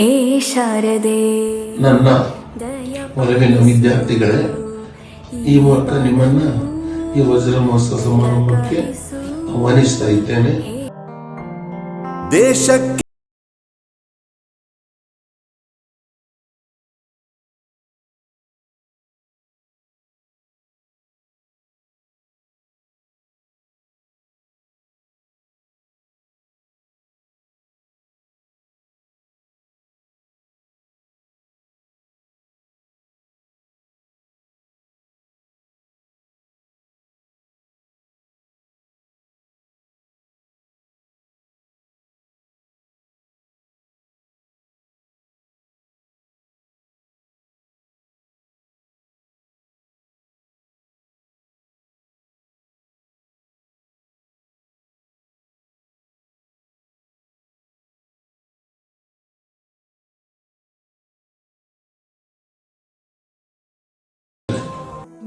ಹೇ ಶಾರದೆ ನನ್ನ ಒಲವಿನ ವಿದ್ಯಾರ್ಥಿಗಳೇ ಈ ಮೂಲಕ ನಿಮ್ಮನ್ನ ಈ ವಜ್ರ ಮಹೋತ್ಸವ ಸಮಾರಂಭಕ್ಕೆ ಆಹ್ವಾನಿಸ್ತಾ ಇದ್ದೇನೆ. ದೇಶಕ್ಕೆ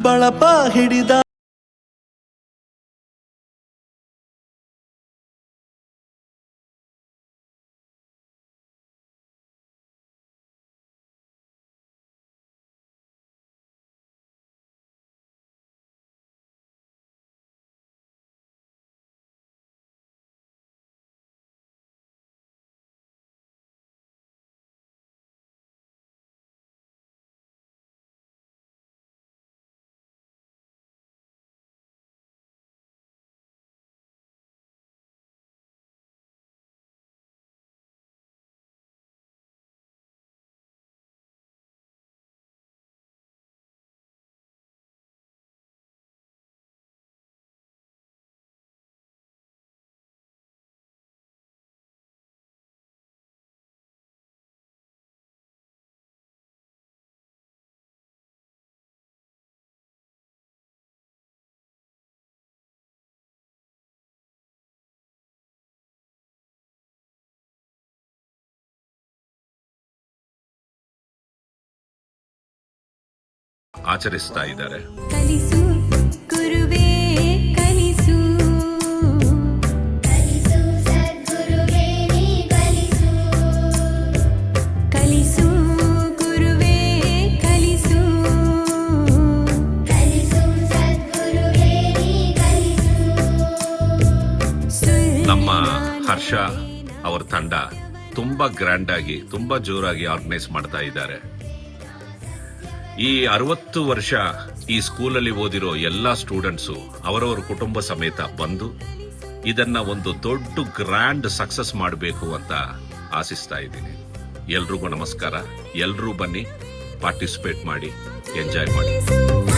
ಬಳಪ ಹಿಡಿದ ನೀ ಇದ್ದಾರೆ. ನಮ್ಮ ಹರ್ಷ ಅವರ ತಂಡ ತುಂಬಾ ಗ್ರ್ಯಾಂಡ್ ಆಗಿ ತುಂಬಾ ಜೋರಾಗಿ ಆರ್ಗನೈಸ್ ಮಾಡ್ತಾ ಇದ್ದಾರೆ. ಈ ಅರವತ್ತು ವರ್ಷ ಈ ಸ್ಕೂಲಲ್ಲಿ ಓದಿರೋ ಎಲ್ಲಾ ಸ್ಟೂಡೆಂಟ್ಸು ಅವರವರ ಕುಟುಂಬ ಸಮೇತ ಬಂದು ಇದನ್ನ ಒಂದು ದೊಡ್ಡ ಗ್ರ್ಯಾಂಡ್ ಸಕ್ಸಸ್ ಮಾಡಬೇಕು ಅಂತ ಆಶಿಸ್ತಾ ಇದ್ದೀನಿ. ಎಲ್ರಿಗೂ ನಮಸ್ಕಾರ. ಎಲ್ರೂ ಬನ್ನಿ, ಪಾರ್ಟಿಸಿಪೇಟ್ ಮಾಡಿ, ಎಂಜಾಯ್ ಮಾಡಿ.